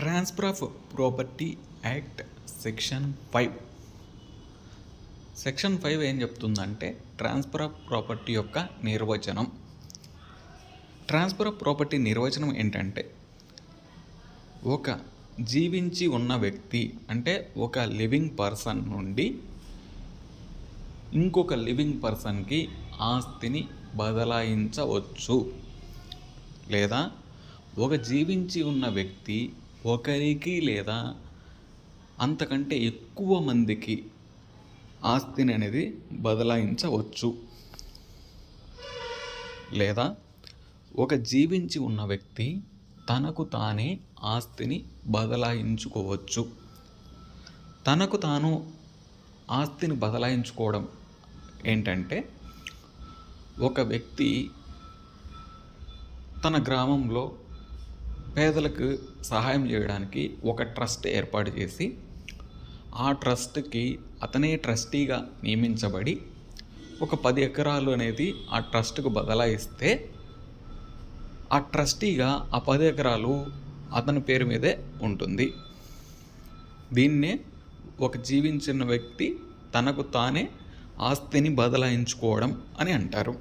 Transfer of property act section five section five ఏం చెప్తుందంటే transfer of property యొక్క నిర్వచనం. ట్రాన్స్ఫర్ ఆఫ్ ప్రాపర్టీ నిర్వచనం ఏంటంటే ఒక జీవించి ఉన్న వ్యక్తి అంటే ఒక లివింగ్ పర్సన్ నుండి ఇంకొక లివింగ్ పర్సన్కి ఆస్తిని బదలాయించవచ్చు. లేదా ఒక జీవించి ఉన్న వ్యక్తి ఒకరికి లేదా అంతకంటే ఎక్కువ మందికి ఆస్తిని అనేది బదలాయించవచ్చు. లేదా ఒక జీవించి ఉన్న వ్యక్తి తనకు తానే ఆస్తిని బదలాయించుకోవచ్చు. తనకు తాను ఆస్తిని బదలాయించుకోవడం ఏంటంటే ఒక వ్యక్తి తన గ్రామంలో పేదలకు సహాయం చేయడానికి ఒక ట్రస్ట్ ఏర్పాటు చేసి ఆ ట్రస్ట్కి అతనే ట్రస్టీగా నియమించబడి ఒక పది ఎకరాలు అనేది ఆ ట్రస్ట్కు బదలాయిస్తే ఆ ట్రస్టీగా ఆ పది ఎకరాలు అతని పేరు మీదే ఉంటుంది. దీన్నే ఒక జీవించిన వ్యక్తి తనకు తానే ఆస్తిని బదలాయించుకోవడం అని అంటారు.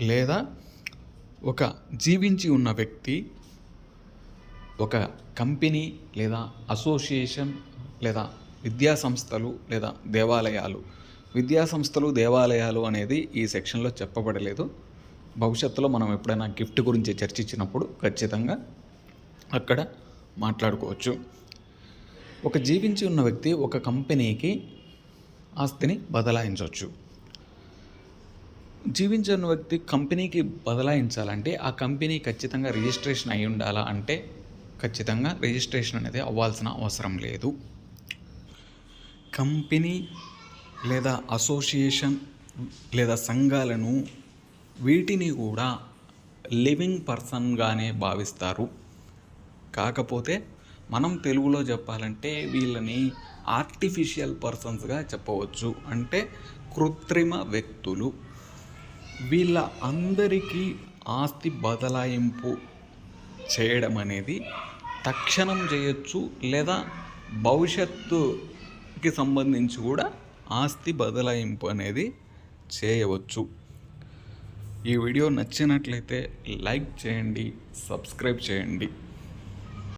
లేదా ఒక జీవించి ఉన్న వ్యక్తి ఒక కంపెనీ లేదా అసోసియేషన్ లేదా విద్యా సంస్థలు లేదా దేవాలయాలు. విద్యా సంస్థలు దేవాలయాలు అనేది ఈ సెక్షన్లో చెప్పబడలేదు. భవిష్యత్తులో మనం ఎప్పుడైనా గిఫ్ట్ గురించి చర్చించినప్పుడు ఖచ్చితంగా అక్కడ మాట్లాడుకోవచ్చు. ఒక జీవించి ఉన్న వ్యక్తి ఒక కంపెనీకి ఆస్తిని బదలాయించవచ్చు. జీవించిన వ్యక్తి కంపెనీకి బదలాయించాలంటే ఆ కంపెనీ ఖచ్చితంగా రిజిస్ట్రేషన్ అయి ఉండాలా అంటే ఖచ్చితంగా రిజిస్ట్రేషన్ అనేది అవ్వాల్సిన అవసరం లేదు. కంపెనీ లేదా అసోసియేషన్ లేదా సంఘాలను వీటిని కూడా లివింగ్ పర్సన్గానే భావిస్తారు. కాకపోతే మనం తెలుగులో చెప్పాలంటే వీళ్ళని ఆర్టిఫిషియల్ పర్సన్స్గా చెప్పవచ్చు. అంటే కృత్రిమ వ్యక్తులు. వీళ్ళ అందరికీ ఆస్తి బదలాయింపు చేయడం అనేది తక్షణం చేయొచ్చు లేదా భవిష్యత్తుకి సంబంధించి కూడా ఆస్తి బదలాయింపు అనేది చేయవచ్చు. ఈ వీడియో నచ్చినట్లయితే లైక్ చేయండి సబ్స్క్రైబ్ చేయండి.